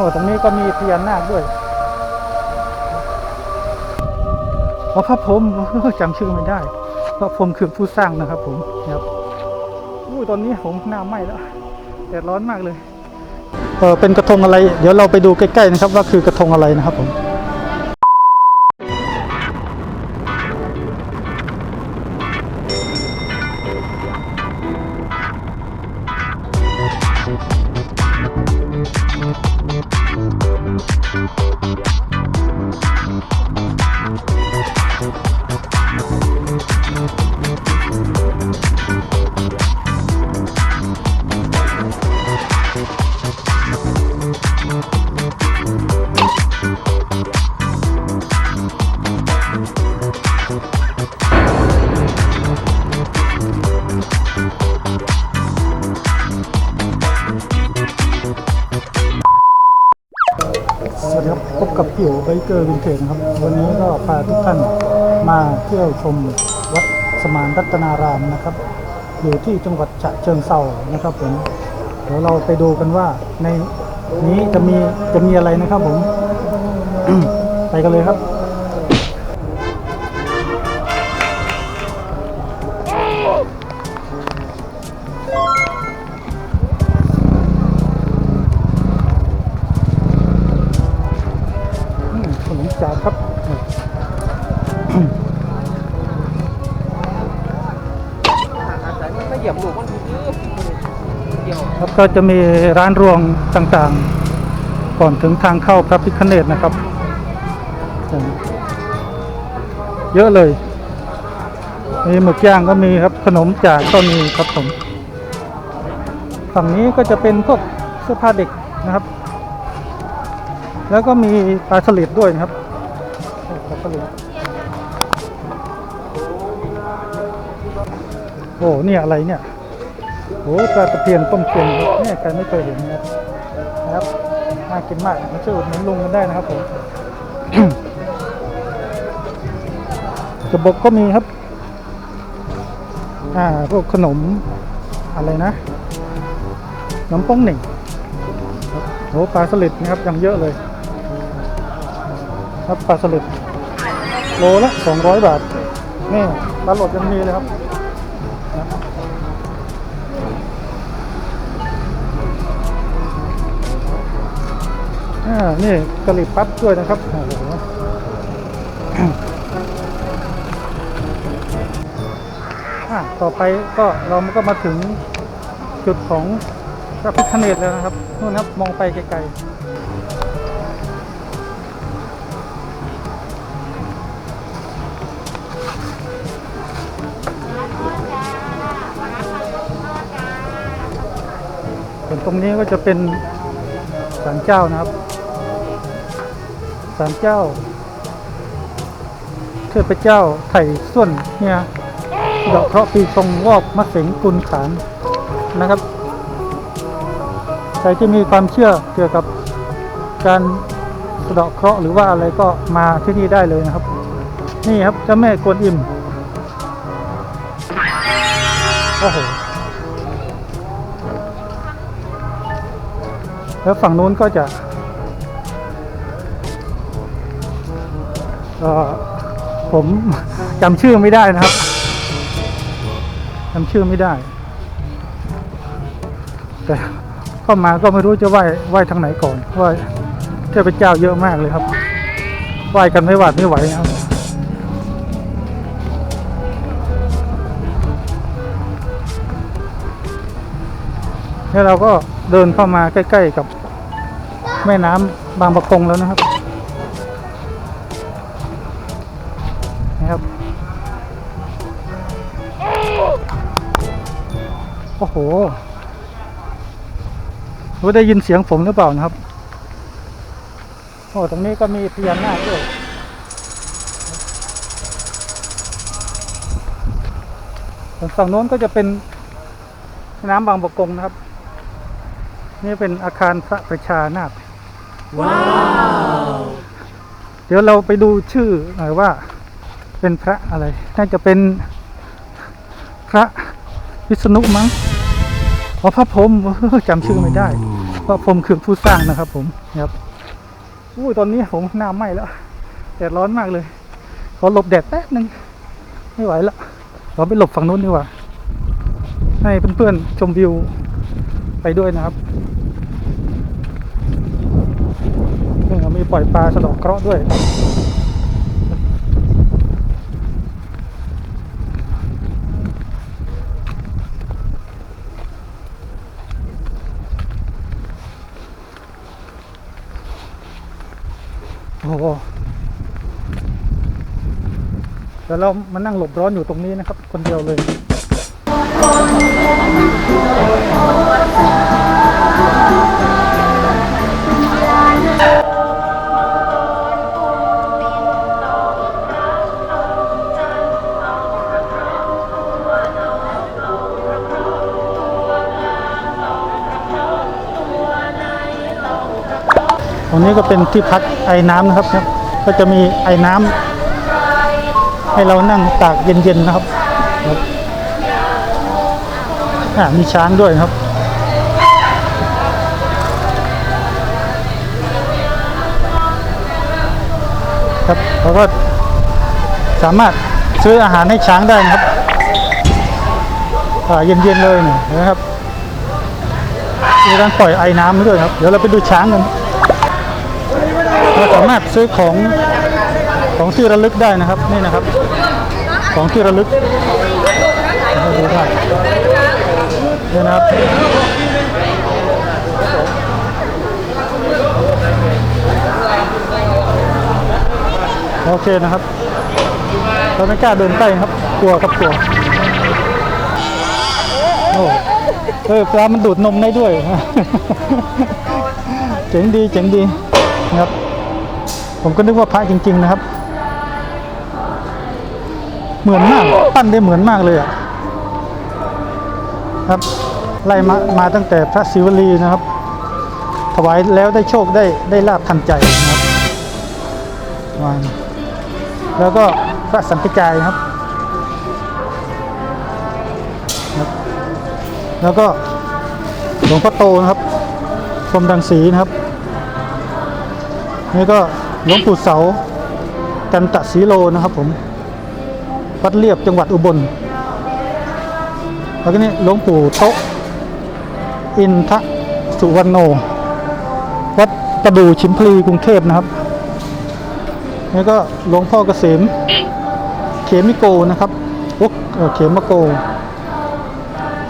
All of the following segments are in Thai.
อ้ตรงนี้ก็มีพญานาคด้วยอ๋อพระพรหมจำชื่อไม่ได้พระพรหมคือผู้สร้างนะครับ ผมครับอู้ตอนนี้ผมหน้าไหม้แล้วแดดร้อนมากเลยเออเป็นกระทงอะไร เดี๋ยวเราไปดูใกล้ๆนะครับ ว่าคือกระทงอะไรนะครับผม กับพี่โอไบเกอร์วินเทจนะครับ วันนี้ก็พาทุกท่านมาเที่ยวชมวัดสมานรัตนารามนะครับ อยู่ที่จังหวัดฉะเชิงเซานะครับผมเดี๋ยวเราไปดูกันว่าในนี้จะมีจะมีอะไรนะครับผม ไปกันเลยครับ ก็จะมีร้านรวงต่างๆ ก่อนถึงทางเข้าพระพิคเนตนะครับ เยอะเลย มีหมึกย่างก็มีครับขนมจากก็มีครับผมฝั่งนี้ก็จะเป็นพวกเสื้อผ้าเด็กนะครับ แล้วก็มีปลาสลิดด้วยนะครับปลาสลิดโอ้เนี่ยอะไรเนี่ย โอ้ปลาตะเพียนต้มเค็มครับเนี่ยใครไม่เคยเห็นนะครับน่ากินมากมาช่วยอุดหนุนลุงกันได้นะครับผมกระบอกก็มีครับ อ่าพวกขนมอะไรนะ น้ำป้องหนึ่งโอ้ปลาสลิดนะครับยังเยอะเลย ครับปลาสลิดโลละสองร้อยบาทนี่ปลาหลดยังมีเลยครับ อ่า นี่กะหรี่ปั๊บด้วยนะครับโอ้โหอะต่อไปก็เราก็มาถึงจุดของพระพิฆเนศแล้วนะครับนู่นครับมองไปไกลๆส่วนตรงนี้ก็จะเป็นศาลเจ้านะครับ ศาลเจ้า เทพเจ้าไถ่ส้วนเนี่ยดอกเคราะห์ปีชงวอกมะเสงกุลขานนะครับ ใครที่มีความเชื่อเกี่ยวกับการสะเดาะเคราะห์หรือว่าอะไรก็มาที่นี่ได้เลยนะครับ นี่ครับเจ้าแม่กวนอิมโอ้โหแล้วฝั่งนู้นก็จะ ผมจำชื่อไม่ได้นะครับจำชื่อไม่ได้ แต่เข้ามาก็ไม่รู้จะไหว้ไหว้ทางไหนก่อนเพราะว่าเทพเจ้าเยอะมากเลยครับไหว้กันไม่หวาดไม่ไหวนะครับแล้วเราก็เดินเข้ามาใกล้ ๆ กับแม่น้ำบางประกงแล้วนะครับ โอ้โหรู้ได้ยินเสียงผมหรือเปล่านะครับ โอ้ตรงนี้ก็มีพญานาคด้วยส่วนฝั่งโน้นก็จะเป็นแม่น้ำบางประกงนะครับ นี่เป็นอาคารพระประชานาคว้าวเดี๋ยวเราไปดูชื่อหน่อยว่าเป็นพระอะไร น่าจะเป็นพระวิษณุมั้ง อ๋อพระพรหมจำชื่อไม่ได้ พระพรหมคือผู้สร้างนะครับ ผมนะครับอุ้ยตอนนี้ผมหน้าไหม้แล้วแดดร้อนมากเลย ขอหลบแดดแป๊บหนึ่งไม่ไหวแล้วเราไปหลบฝั่งนู้นดีกว่า ให้เพื่อนๆชมวิวไปด้วยนะครับนี่เรามีปล่อยปลาสะเดอกเคราะห์ด้วย โอ้โหเดี๋ยวเรามานั่งหลบร้อนอยู่ตรงนี้นะครับ คนเดียวเลย ตรงนี้ก็เป็นที่พักไอ้น้ำนะครับ ก็จะมีไอ้น้ำให้เรานั่งตากเย็นๆนะครับมีช้างด้วยครับครับเราก็สามารถซื้ออาหารให้ช้างได้นะครับเย็นๆเลยเนี่ยนะครับมีการปล่อยไอ้น้ำด้วยครับ เดี๋ยวเราไปดูช้างกัน เราสามารถซื้อของของที่ระลึกได้นะครับนี่นะครับ ของที่ระลึกดูได้นี่นะครับโอเคนะครับเราไม่กล้าเดินใกล้ครับกลัวครับกลัวโอ้เออปลามันดูดนมได้ด้วย เจ๋งดีเจ๋งดีนะครับ ผมก็นึกว่าพระจริง ๆ นะครับ เหมือนมากปั้นได้เหมือนมากเลยอะครับไล่มามาตั้งแต่พระศิวลีนะครับ ถวายแล้วได้โชคได้ได้ลาบทันใจนะครับแล้วก็พระสังฆจายครับครับ แล้วก็หลวงพ่อโตนะครับพรมดังสีนะครับนี่ก็ หลวงปู่เสา กันตะสีโลนะครับผม วัดเรียบจังหวัดอุบล แล้วก็นี่หลวงปู่โตะอินทะสุวรรณโน วัดประดูชิมพลีกรุงเทพนะครับ นี่ก็หลวงพ่อเกษม เขมิโกนะครับโอ๊ะเอ่อเขมโก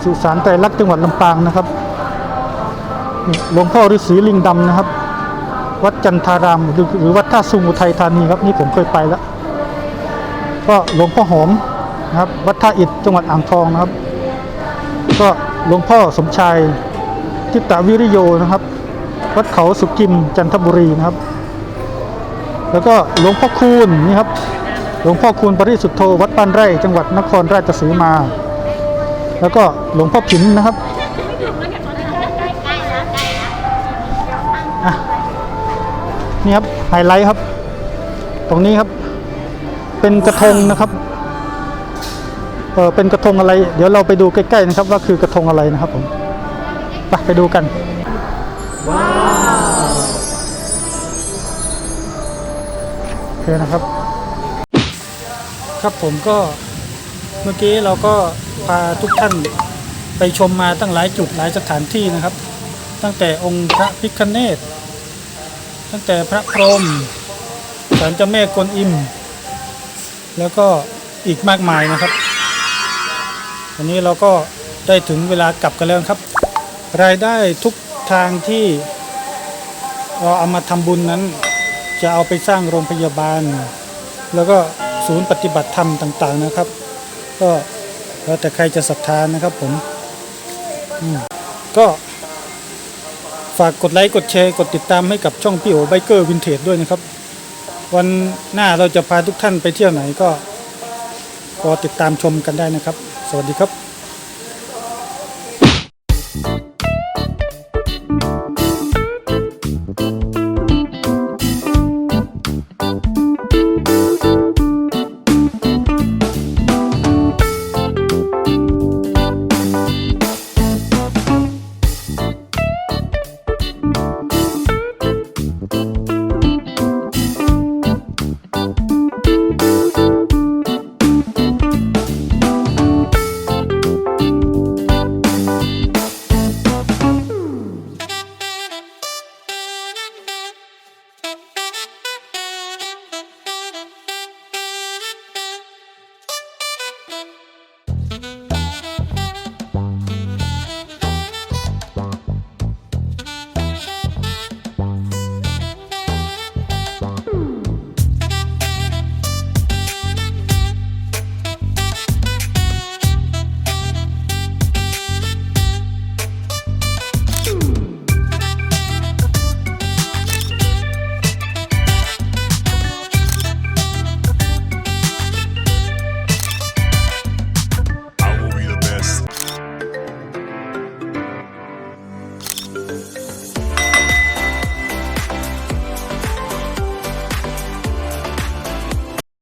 สุสานไตรลักษณ์จังหวัดลำปางนะครับ หลวงพ่อฤาษีลิงดำนะครับ วัดจันทาราม หรือวัดท่าสุงอุทัยธานีครับนี่ผมเคยไปแล้ว ก็หลวงพ่อหอมนะครับ วัดท่าอิฐจังหวัดอ่างทองนะครับ ก็หลวงพ่อสมชายทิตาวิริโยนะครับ วัดเขาสุกิมจันทบุรีนะครับ แล้วก็หลวงพ่อคูณนี่ครับหลวงพ่อคูณปริสุทธโธวัดบ้านไร่ จังหวัดนครราชสีมา แล้วก็หลวงพ่อผินนะครับอะ นี่ครับไฮไลท์ครับ ตรงนี้ครับ เป็นกระทงนะครับเออเป็นกระทงอะไร เดี๋ยวเราไปดูใกล้ๆนะครับ ว่าคือกระทงอะไรนะครับผมไปไปดูกันโอเคนะครับ ครับผมก็เมื่อกี้เราก็พาทุกท่านไปชมมาตั้งหลายจุดหลายสถานที่นะครับ ตั้งแต่องค์พระพิฆเนศ ตั้งแต่พระพรหมศาลเจ้าแม่กวนอิม แล้วก็อีกมากมายนะครับวันนี้เราก็ได้ถึงเวลากลับกันแล้วครับ รายได้ทุกทางที่เราเอามาทำบุญนั้น จะเอาไปสร้างโรงพยาบาล แล้วก็ศูนย์ปฏิบัติธรรมต่าง ๆนะครับ ก็แล้วแต่ใครจะศรัทธานะครับผมมก็ ฝากกดไลค์กดแชร์กดติดตามให้กับช่องพี่โอไบเกอร์วินเทจด้วยนะครับ วันหน้าเราจะพาทุกท่านไปเที่ยวไหนก็รอติดตามชมกันได้นะครับ สวัสดีครับ